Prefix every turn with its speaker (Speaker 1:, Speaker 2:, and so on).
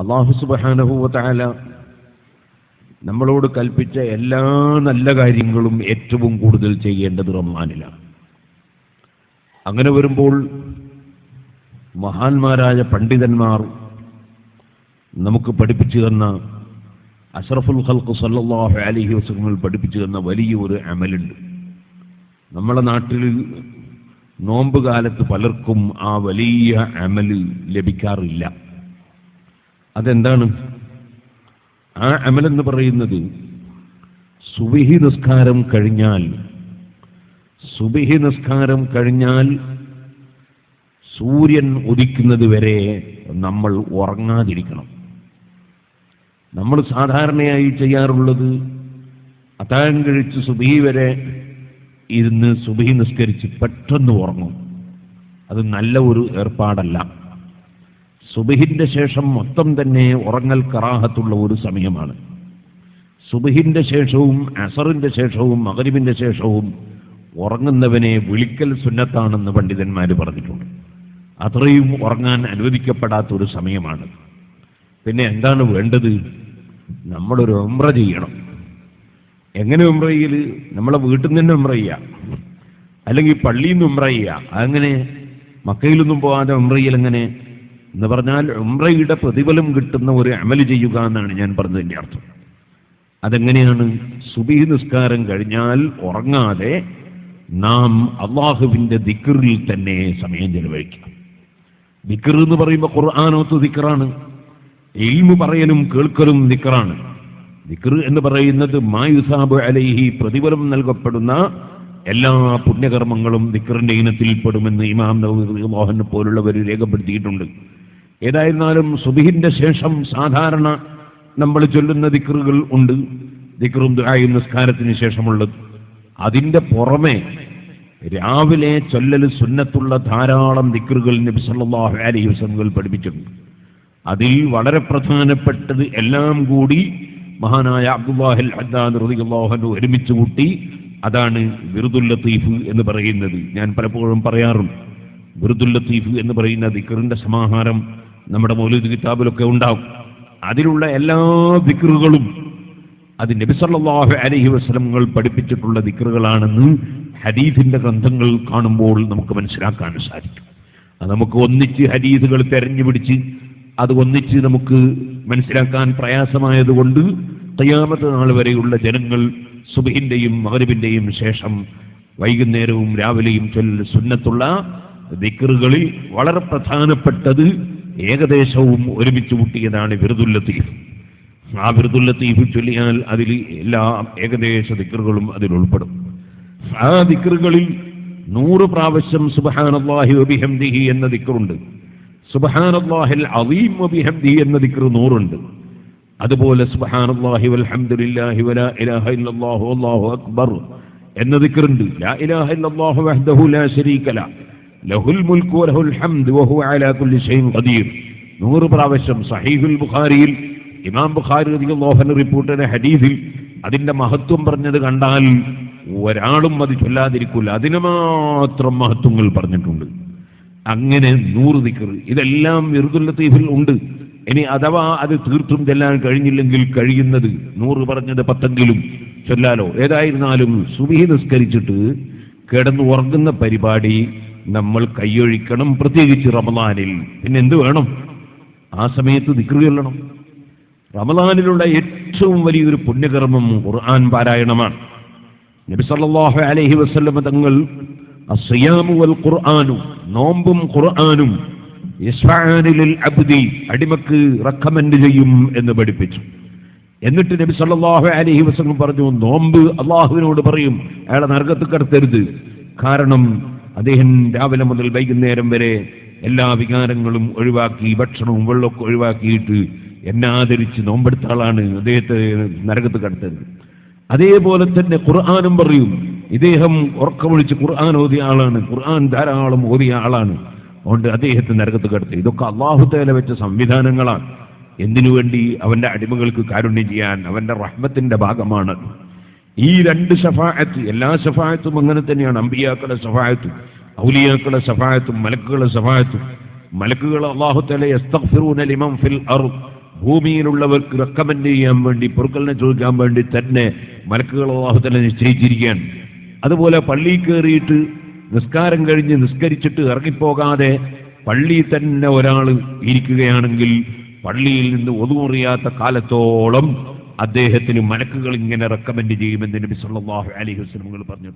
Speaker 1: അള്ളാഹു സുബാനഹുവല നമ്മളോട് കൽപ്പിച്ച എല്ലാ നല്ല കാര്യങ്ങളും ഏറ്റവും കൂടുതൽ ചെയ്യേണ്ടത് റഹ്മാനിലാണ് അങ്ങനെ വരുമ്പോൾ മഹാന്മാരായ പണ്ഡിതന്മാർ നമുക്ക് പഠിപ്പിച്ചു തന്ന അഷറഫുൽ ഖൽക്ക് സല്ലാഹു അലഹി വസല്ലം പഠിപ്പിച്ചു തന്ന വലിയ ഒരു അമലുണ്ട്. നമ്മളെ നാട്ടിൽ നോമ്പ് കാലത്ത് പലർക്കും ആ വലിയ അമൽ ലഭിക്കാറില്ല. അതെന്താണ്? ആ അമലെന്ന് പറയുന്നത് സുബിഹി നിസ്കാരം കഴിഞ്ഞാൽ സുബിഹി നിസ്കാരം കഴിഞ്ഞാൽ സൂര്യൻ ഉദിക്കുന്നത് വരെ നമ്മൾ ഉറങ്ങാതിരിക്കണം. നമ്മൾ സാധാരണയായി ചെയ്യാറുള്ളത് അത്താഴം കഴിച്ച് സുബിഹി വരെ ഇരുന്ന് സുബിഹി നിസ്കരിച്ച് പെട്ടെന്ന് ഉറങ്ങും. അത് നല്ല ഒരു ഏർപ്പാടല്ല. സുബിഹിന്റെ ശേഷം മൊത്തം തന്നെ ഉറങ്ങൽ കറാഹത്തുള്ള ഒരു സമയമാണ്. സുബഹിന്റെ ശേഷവും അസറിന്റെ ശേഷവും മകരിബിന്റെ ശേഷവും ഉറങ്ങുന്നവനെ വിളിക്കൽ സുന്നത്താണെന്ന് പണ്ഡിതന്മാർ പറഞ്ഞിട്ടുണ്ട്. അത്രയും ഉറങ്ങാൻ അനുവദിക്കപ്പെടാത്ത ഒരു സമയമാണ്. പിന്നെ എന്താണ് വേണ്ടത്? നമ്മളൊരു ഉംറ ചെയ്യണം. എങ്ങനെ ഉമ്ര ചെയ്യൽ നമ്മളെ വീട്ടിൽ നിന്ന് തന്നെ ഉംറ ചെയ്യാം. അല്ലെങ്കിൽ പള്ളിയിൽ നിന്ന് ഉംറ ചെയ്യാം. അങ്ങനെ മക്കയിലൊന്നും പോകാതെ ഉമ്ര ചെയ്യൽ എങ്ങനെ? എന്ന് പറഞ്ഞാൽ ഉംറയുടെ പ്രതിഫലം കിട്ടുന്ന ഒരു അമൽ ചെയ്യുക എന്നാണ് ഞാൻ പറഞ്ഞതിന്റെ അർത്ഥം. അതെങ്ങനെയാണ്? സുബി നിസ്കാരം കഴിഞ്ഞാൽ ഉറങ്ങാതെ നാം അള്ളാഹുവിന്റെ ദിക്കറിൽ തന്നെ സമയം ചെലവഴിക്കാം ദിക്കർ എന്ന് പറയുമ്പോൾ ഖുർആാനോത്ത് ദിക്കറാണ് എയിമ് പറയലും കേൾക്കലും ദിക്കറാണ് ദിക്കർ എന്ന് പറയുന്നത് മായുസാബ് അലൈഹി പ്രതിഫലം നൽകപ്പെടുന്ന എല്ലാ പുണ്യകർമ്മങ്ങളും ദിക്കറിന്റെ ഇനത്തിൽ പെടുമെന്ന് ഇമാം മോഹൻ പോലുള്ളവർ രേഖപ്പെടുത്തിയിട്ടുണ്ട്. ഏതായിരുന്നാലും സുബിഹിന്റെ ശേഷം സാധാരണ നമ്മൾ ചൊല്ലുന്ന ദിക്റുകൾ ഉണ്ട്. ദിക്റും ദുആയും നിസ്കാരത്തിന് ശേഷമുള്ളത്. അതിന്റെ പുറമെ രാവിലെ ചൊല്ലൽ സുന്നത്തുള്ള ധാരാളം ദിക്റുകൾ നബി സല്ലല്ലാഹു അലൈഹി പഠിപ്പിച്ചിട്ടുണ്ട്. അതിൽ വളരെ പ്രധാനപ്പെട്ടത് എല്ലാം കൂടി മഹാനായ അബ്ദുല്ലാഹിൽ റളിയല്ലാഹു അൻഹു ഒരുമിച്ച് കൂട്ടി അതാണ് വിറുദുൽ ലത്തീഫ് എന്ന് പറയുന്നത്. ഞാൻ പലപ്പോഴും പറയാറുണ്ട്. വിറുദുൽ ലത്തീഫ് എന്ന് പറയുന്ന ദിക്കറിന്റെ സമാഹാരം നമ്മുടെ മൗലൂദ് കിതാബിലൊക്കെ ഉണ്ടാവും. അതിലുള്ള എല്ലാ ദിക്റുകളും അത് നബി സല്ലല്ലാഹു അലൈഹി വസല്ലമകൾ പഠിപ്പിച്ചിട്ടുള്ള ദിക്റുകളാണെന്ന് ഹദീസിന്റെ ഗ്രന്ഥങ്ങൾ കാണുമ്പോൾ നമുക്ക് മനസ്സിലാക്കാൻ സാധിക്കും. അത് നമുക്ക് ഒന്നിച്ച് ഹദീസുകൾ തെരഞ്ഞു പിടിച്ച് അത് ഒന്നിച്ച് നമുക്ക് മനസ്സിലാക്കാൻ പ്രയാസമായതുകൊണ്ട് തയ്യാമത്ത് നാൾ വരെയുള്ള ജനങ്ങൾ സുബഹിന്റെയും മകരിബിന്റെയും ശേഷം വൈകുന്നേരവും രാവിലെയും ചൊല്ല സുന്നത്തുള്ള ദിക്റുകളിൽ വളരെ പ്രധാനപ്പെട്ടത് ഏകദേശവും ഒരുമിച്ച് കൂട്ടിയതാണ് വിരുദുല്ലത്തീഫ് ആ വിരുദുല്ലത്തീഫ് ചൊല്ലിയാൽ അതിൽ എല്ലാ ഏകദേശ ദിക്കറുകളും അതിൽ ഉൾപ്പെടും. ആ ദിക്കറുകളിൽ നൂറ് പ്രാവശ്യം സുബഹാനല്ലാഹി വബിഹംദിഹി എന്ന ദിക്കറുണ്ട് സുബഹാനല്ലാഹിൽ അലീം വബിഹംദിഹി എന്ന ദിക്കർ നൂറുണ്ട്. അതുപോലെ സുബഹാനല്ലാഹി വൽഹംദുലില്ലാഹി വലാ ഇലാഹ ഇല്ലല്ലാഹു അല്ലാഹു അക്ബർ എന്ന ദിക്കറുണ്ട് ലാ ഇലാഹ ഇല്ലല്ലാഹു വഹ്ദഹു ലാ ശരീക ല ലഹുൽ മുൽക്കു വലഹുൽ ഹംദ് വഹു അലാ കുല്ലി ഷൈഇൻ ഖദീർ. നൂറ് പ്രാവശ്യം സഹീഹുൽ ബുഖാരിയിൽ ഇമാം ബുഖാരി റളിയല്ലാഹു അൻഹു റിപ്പോർട്ട് ചെയ്ത ഹദീസിൽ അതിന്റെ മഹത്വം പറഞ്ഞത് കണ്ടാൽ ഒരാളും അത് ചൊല്ലാതിരിക്കില്ല അതിന് മാത്രം മഹത്വങ്ങൾ പറഞ്ഞിട്ടുണ്ട്. അങ്ങനെ നൂറ് ദിക്കർ ഇതെല്ലാം ഇർദുൽ ലത്തീഫിൽ ഉണ്ട്. ഇനി അഥവാ അത് തീർത്തും ചെല്ലാൻ കഴിഞ്ഞില്ലെങ്കിൽ കഴിയുന്നത് നൂറ് പറഞ്ഞത് പത്തെങ്കിലും ചൊല്ലാലോ. ഏതായിരുന്നാലും സുബിഹി നിസ്കരിച്ചിട്ട് കിടന്നു ഉറങ്ങുന്ന പരിപാടി നമ്മൾ കൈയൊഴിക്കണം പ്രത്യേകിച്ച് റമദാനിൽ. പിന്നെ എന്ത് വേണം? ആ സമയത്ത് ദിക്ർ ചൊല്ലണം. റമദാനിലുള്ള ഏറ്റവും വലിയൊരു പുണ്യകർമ്മം ഖുർആൻ പാരായണമാണ്. നബി സല്ലല്ലാഹു അലൈഹി വസല്ലം തങ്ങൾ അസ്സിയാമു വൽ ഖുർആനു നോമ്പും ഖുർആനും അബ്ദി അടിമക്ക് റെക്കമെൻഡ് ചെയ്യും എന്ന് പഠിപ്പിച്ചു. എന്നിട്ട് നബി സല്ലല്ലാഹു അലൈഹി വസല്ലം പറഞ്ഞു നോമ്പ് അള്ളാഹുവിനോട് പറയും അയാളെ നരകത്ത് കടത്തരുത്. കാരണം അദ്ദേഹം രാവിലെ മുതൽ വൈകുന്നേരം വരെ എല്ലാ വികാരങ്ങളും ഒഴിവാക്കി ഭക്ഷണവും വെള്ളമൊക്കെ ഒഴിവാക്കിയിട്ട് എന്നെ ആദരിച്ച് നോമ്പെടുത്ത ആളാണ് അദ്ദേഹത്തെ നരകത്ത് കടത്തത് അതേപോലെ തന്നെ ഖുർആാനും പറയും ഇദ്ദേഹം ഉറക്കമൊഴിച്ച് ഖുർആൻ ഓതിയ ആളാണ് ഖുർആൻ ധാരാളം ഓതിയ ആളാണ്. അതുകൊണ്ട് അദ്ദേഹത്തെ നരകത്ത് കടത്തി. ഇതൊക്കെ അള്ളാഹുത്തേല വെച്ച സംവിധാനങ്ങളാണ്. എന്തിനു വേണ്ടി അവന്റെ അടിമകൾക്ക് കാരുണ്യം ചെയ്യാൻ അവന്റെ റഹ്മത്തിന്റെ ഭാഗമാണ്. ഈ രണ്ട് ഷഫായത്ത് എല്ലാ ഷഫായത്തും അങ്ങനെ തന്നെയാണ്. അമ്പിയാക്കളുടെ ഷഫായത്തും ഔലിയാക്കളുടെ ഷഫായത്തും മലക്കുകളുടെ ഷഫായത്തും മലക്കുകൾ അള്ളാഹുത്തേല ലിമം ഫിൽ ഭൂമിയിലുള്ളവർക്ക് റെക്കമെൻഡ് ചെയ്യാൻ വേണ്ടി പൊറുക്കലിനെ ചോദിക്കാൻ വേണ്ടി തന്നെ മലക്കുകൾ അള്ളാഹുത്തല നിശ്ചയിച്ചിരിക്കുകയാണ്. അതുപോലെ പള്ളിയിൽ കയറിയിട്ട് നിസ്കാരം കഴിഞ്ഞ് നിസ്കരിച്ചിട്ട് ഇറങ്ങിപ്പോകാതെ പള്ളിയിൽ തന്നെ ഒരാൾ ഇരിക്കുകയാണെങ്കിൽ പള്ളിയിൽ നിന്ന് ഒതുമുറിയാത്ത കാലത്തോളം അദ്ദേഹത്തിന് മലക്കുകൾ ഇങ്ങനെ റെക്കമെൻഡ് ചെയ്യുമെന്ന് നബി സല്ലല്ലാഹു അലൈഹി വസല്ലം പറഞ്ഞു